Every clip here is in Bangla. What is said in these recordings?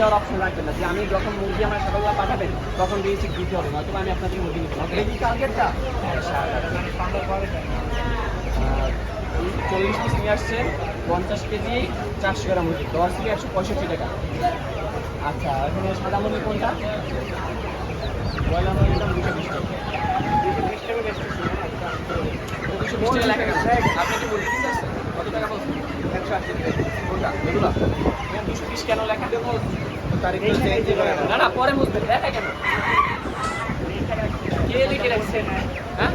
দেওয়ার অপশন রাখবেন না। যে আমি যখন মুরগি আমার সকালবেলা পাঠাবেন তখন রিসিভ দিতে হবে নয়তো আমি আপনার থেকে মুরগি নিতে হবে এই টার্গেটটা চল্লিশ পিস নিয়ে আসছেন পঞ্চাশ কেজি চারশো গ্রাম মুরগি। দশ থেকে একশো পঁয়ষট্টি টাকা। আচ্ছা এখানে সাদা মুরগি কোনটা? ব্রয়লার মুরগিটা দুশো বিশ টাকা। দুশো বিশ টাকা লেখা গেছে আপনি কি মুরগি কিনতে আসছেন? কত টাকা বলছেন? একশো আশি টাকা। কোনটা? এগুলো দুশো বিশ কেন লেখা? দেবো দেখা হ্যাঁ?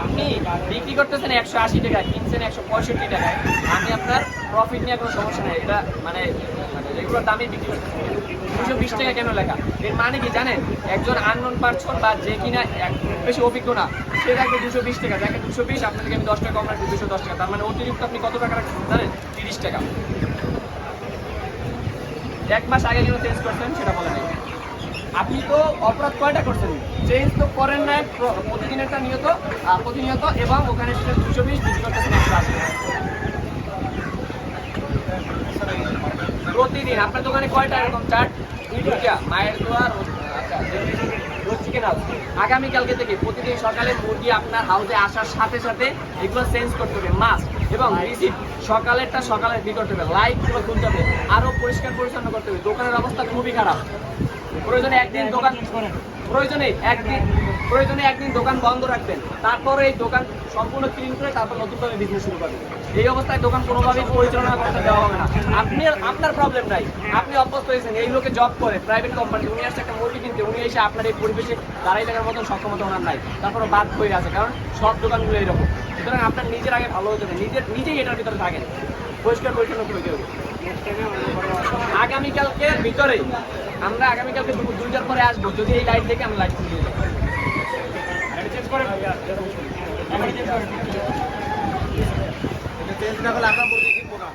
আপনি বিক্রি করতেছেন একশো আশি টাকা, কিনছেন একশো পঁয়ষট্টি টাকায় আমি আপনার প্রফিট নিয়ে কোনো সমস্যা নেই। এটা মানে মানে রেগুলার দামে বিক্রি করতেছেন দুশো বিশ টাকা কেন লেখা? এর মানে কি জানেন? একজন আননোন পার্সন বা যে কিনা বেশি অভিজ্ঞ না, সে থাকবে দুশো বিশ টাকা। দেখেন দুশো বিশ আপনার থেকে আমি দশ টাকা, কম রাখব দুশো দশ টাকা। তার মানে অতিরিক্ত আপনি কত টাকা রাখছেন জানেন? তিরিশ টাকা। এক মাস আগে কেন চেঞ্জ করছেন সেটা বলে নাই আপনি তো অপরাধ কয়টা করছেন? চেঞ্জ তো করেন না প্র- প্রতিদিনেরটা নিয়ত প্রতিনিয়ত এবং ওখানে সেটা দুশো বিশ বিক্রি করতেছেন প্রতিদিন, আপনার দোকানে কয়টা এরকম চাট? দুইটা মায়ের দোয়া আচ্ছা আগামীকালকে থেকে প্রতিদিন সকালে মুরগি আপনার হাউসে আসার সাথে সাথে এগুলো চেঞ্জ করতে হবে। মাস্ক এবং রিসিপ্ট সকালেরটা সকালে বি করতে হবে লাইট পুরো খুলতে হবে আরও পরিষ্কার পরিচ্ছন্ন করতে হবে, দোকানের অবস্থা খুবই খারাপ। প্রয়োজনে একদিন দোকান প্রয়োজনে একদিন প্রয়োজনে একদিন দোকান বন্ধ রাখবেন। তারপরে এই দোকান সম্পূর্ণ ক্লিন করে তারপর নতুনভাবে বিজনেস শুরু করবেন। এই অবস্থায় দোকান কোনোভাবেই পরিচালনা করতে দেওয়া হবে না। আপনি, আপনার প্রবলেম নাই। আপনি অভ্যস্ত হয়েছেন, এই লোকে জব করে প্রাইভেট কোম্পানি উনি আসছে একটা মুরগি কিনতে, উনি এসে আপনার এই পরিবেশে দাঁড়াই থাকার মতন সক্ষমতা ওনার নাই। তারপরে বাদ হয়ে আছে, কারণ সব দোকানগুলো এরকম সুতরাং আপনার নিজের আগে ভালো হতে নিজের, নিজেই এটার ভিতরে থাকেন। পরিষ্কার পরিচ্ছন্ন করে দেবে আগামীকালকে ভিতরে আমরা আগামীকালকে দুপুর দুইটার পরে আসব। যদি এই লাইট দেখে আমরা লাইট খুলে চেঞ্জ না। করলে আমরা বলছি কিনবো না